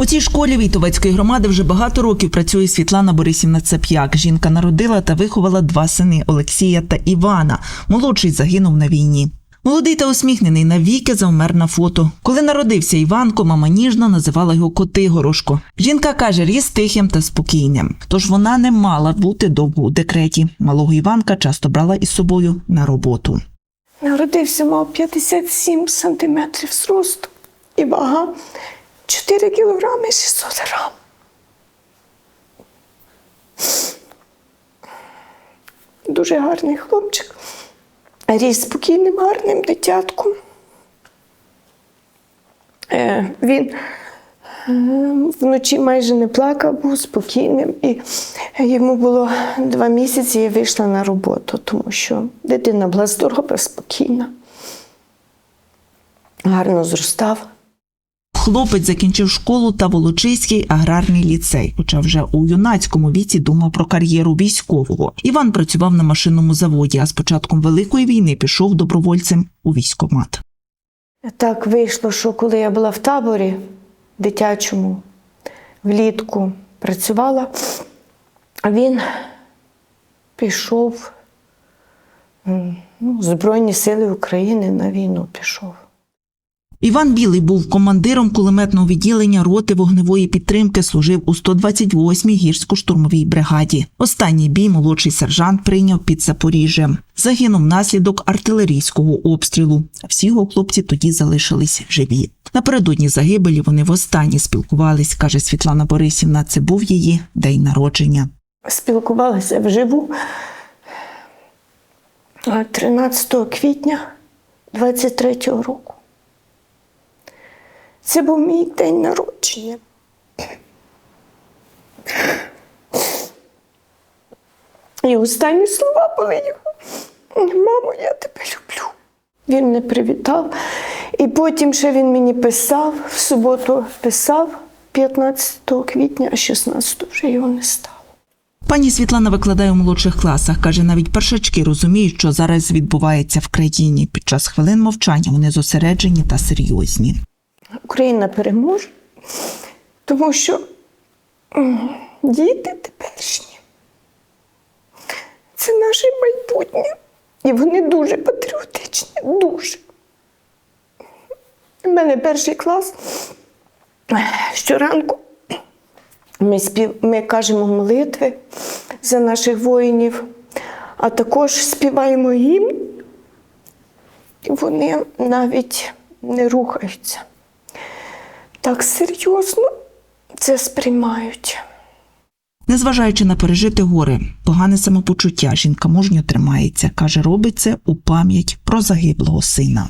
У цій школі Вітовецької громади вже багато років працює Світлана Борисівна Цап'як. Жінка народила та виховала два сини Олексія та Івана. Молодший загинув на війні. Молодий та усміхнений навіки завмер на фото. Коли народився Іванко, мама ніжно називала його Котигорошко. Жінка каже, ріс тихим та спокійним. Тож вона не мала бути довго у декреті. Малого Іванка часто брала із собою на роботу. Народився, мав 57 сантиметрів зросту і вага 4 кілограми 600 грам. Дуже гарний хлопчик. Ріс спокійним, гарним дитятком. Е, він е, вночі майже не плакав, був спокійним. І йому було два місяці, я вийшла на роботу, тому що дитина була здорова, спокійна, гарно зростав. Хлопець закінчив школу та Волочиський аграрний ліцей, хоча вже у юнацькому віці думав про кар'єру військового. Іван працював на машинному заводі, а з початком Великої війни пішов добровольцем у військкомат. Так вийшло, що коли я була в таборі дитячому, влітку працювала, він пішов ну, Збройні Сили України на війну пішов. Іван Білий був командиром кулеметного відділення роти вогневої підтримки, служив у 128-й гірсько-штурмовій бригаді. Останній бій молодший сержант прийняв під Запоріжжям. Загинув внаслідок артилерійського обстрілу. Всі його хлопці тоді залишились живі. Напередодні загибелі вони востаннє спілкувались, каже Світлана Борисівна. Це був її день народження. Спілкувалася вживу 13 квітня 23-го року. Це був мій день народження. І останні слова були його. Мамо, я тебе люблю. Він мене привітав. І потім ще він мені писав, в суботу писав 15 квітня, а 16 вже його не стало. Пані Світлана викладає у молодших класах. каже, навіть першачки розуміють, що зараз відбувається в країні. Під час хвилин мовчання вони зосереджені та серйозні. Україна переможе, тому що діти теперішні це наше майбутнє. І вони дуже патріотичні, дуже. У мене перший клас. Щоранку ми, спів... ми кажемо молитви за наших воїнів, а також співаємо гімн, і вони навіть не рухаються так серйозно це сприймають. Незважаючи на пережити горе, погане самопочуття, жінка мужньо тримається. каже, робить це у пам'ять про загиблого сина.